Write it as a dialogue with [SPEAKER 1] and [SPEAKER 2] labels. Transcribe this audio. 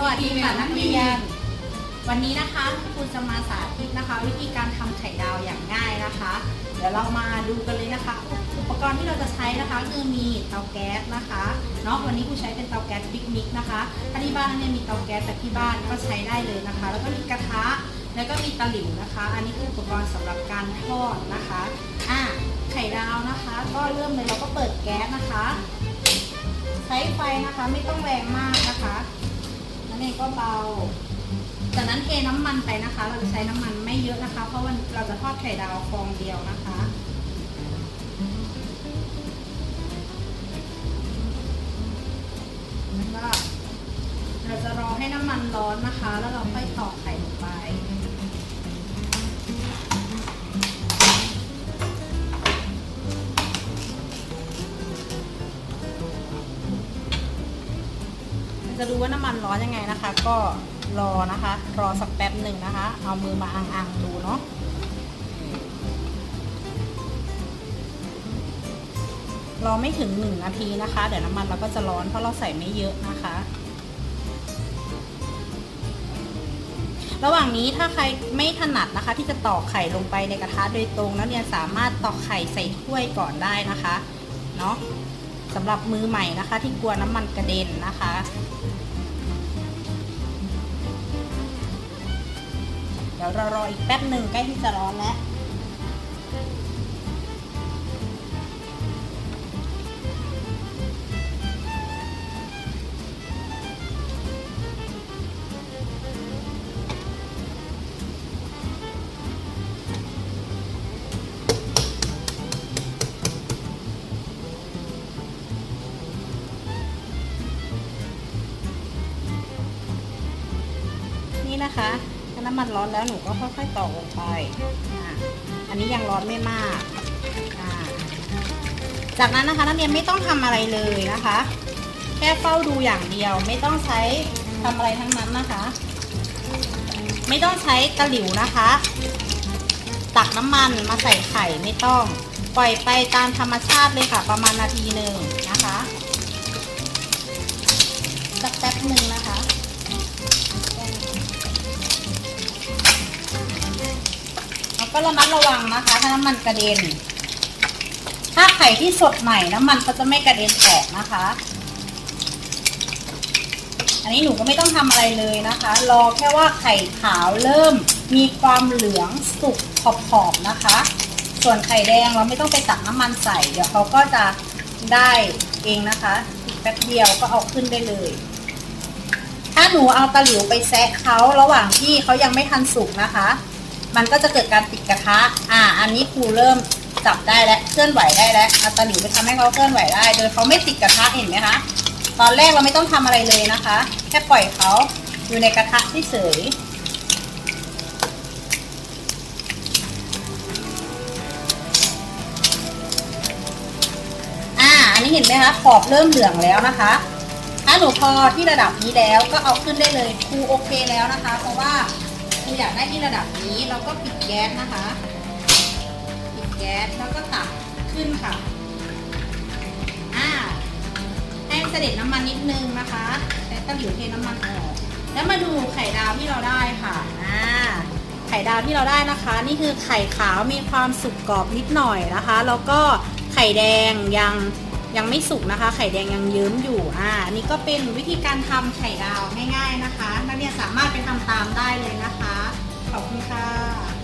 [SPEAKER 1] สวัสดีค่ะนักเรียน วันนี้นะคะครูจะมาสาธิตนะคะ วิธีการทำไข่ดาวอย่างง่ายนะคะ เดี๋ยวเรามาดูกันเลยนะคะ อุปกรณ์ที่เราจะใช้นะคะคือมีเตาแก๊สนะคะเนาะวันนี้ครูใช้เป็นเตาแก๊สปิกนิกนะคะถ้าที่บ้านเนี่ยมีเตาแก๊สแบบที่บ้านก็ใช้ได้เลยนะคะ แล้วก็มีกระทะแล้วก็มีตะหลิวนะคะ อันนี้คืออุปกรณ์สำหรับการทอดนะคะอะไข่ดาวนะคะ ก็เริ่มเลยเราก็เปิดแก๊สนะคะ ใช้ไฟนะคะไม่ต้องแรงมากนะคะ นั่นเองก็เบา จากนั้นเทน้ำมันไปนะคะ เราจะใช้น้ำมันไม่เยอะนะคะ เพราะวันเราจะทอดไข่ดาวฟองเดียวนะคะแล้วก็เราจะรอให้น้ำมันร้อนนะคะ แล้วเราค่อยตอกไข่ลงไป จะดูว่าน้ำมันร้อนยังไงนะคะ ก็รอนะคะ รอสักแป๊บหนึ่งนะคะ เอามือมาอังๆดูเนาะรอไม่ถึงหนึ่งนาทีนะคะ เดี๋ยวน้ำมันเราก็จะร้อนเพราะเราใส่ไม่เยอะนะคะ ระหว่างนี้ถ้าใครไม่ถนัดนะคะ ที่จะตอกไข่ลงไปในกระทะโดยตรงนักเรียนสามารถตอกไข่ใส่ถ้วยก่อนได้นะคะเนาะ สำหรับมือใหม่นะคะ ที่กลัวน้ำมันกระเด็นนะคะ เดี๋ยวเรารออีกแป๊บหนึ่งใกล้ที่จะร้อนแล้ว นี่นะคะถ้าน้ำมันร้อนแล้วหนูก็ค่อยๆตอกลงไปอ,อันนี้ยังร้อนไม่มาก จากนั้นนะคะนักเรียนไม่ต้องทำอะไรเลยนะคะ แค่เฝ้าดูอย่างเดียว ไม่ต้องใช้ทำอะไรทั้งนั้นนะคะ ไม่ต้องใช้ตะหลิวนะคะ ตักน้ำมันมาใส่ไข่ไม่ต้อง ปล่อยไปตามธรรมชาติเลยค่ะ ประมาณนาทีหนึ่งนะคะสักแป๊บหนึ่งนะคะ แล้วก็ระมัดระวังนะคะ ถ้าน้ำมันกระเด็น ถ้าไข่ที่สดใหม่น้ำมันก็จะไม่กระเด็นแตกนะคะ อันนี้หนูก็ไม่ต้องทำอะไรเลยนะคะ รอแค่ว่าไข่ขาวเริ่มมีความเหลืองสุกขอบๆนะคะ ส่วนไข่แดงเราไม่ต้องไปตักน้ำมันใส่ เดี๋ยวเขาก็จะได้เองนะคะอีกแป๊บเดียวก็เอาขึ้นได้เลย ถ้าหนูเอาตะหลิวไปแซะเขาระหว่างที่เขายังไม่ทันสุกนะคะ มันก็จะเกิดการติดกระทะ อ่า อันนี้ครูเริ่มจับได้แล้วเคลื่อนไหวได้แล้วเอาตะหลิวไปทำให้เขาเคลื่อนไหวได้ โดยเขาไม่ติดกระทะเห็นไหมคะ ตอนแรกเราไม่ต้องทำอะไรเลยนะคะ แค่ปล่อยเขาอยู่ในกระทะเฉยอ่าอันนี้เห็นไหมคะขอบเริ่มเหลืองแล้วนะคะ หนูพอที่ระดับนี้แล้วก็เอาขึ้นได้เลยครูโอเคแล้วนะคะ เพราะว่าครูอยากได้ที่ระดับนี้เราก็ปิดแก๊สนะคะ ปิดแก๊สแล้วก็ตักขึ้นค่ะอ่าให้เสด็จน้ำมันนิดนึงนะคะใช้ตะหลิวเทน้ำมันออกแล้วมาดูไข่ดาวที่เราได้ค่ะอ่าไข่ดาวที่เราได้นะคะ นี่คือไข่ขาวมีความสุกกรอบนิดหน่อยนะคะ แล้วก็ไข่แดงยัง ยังไม่สุกนะคะ ไข่แดงยังเยิ้มอยู่อ่านี่ก็เป็นวิธีการทำไข่ดาวง่าย ๆนะคะนักเรียนสามารถไปทำตามได้เลยนะคะ ขอบคุณค่ะ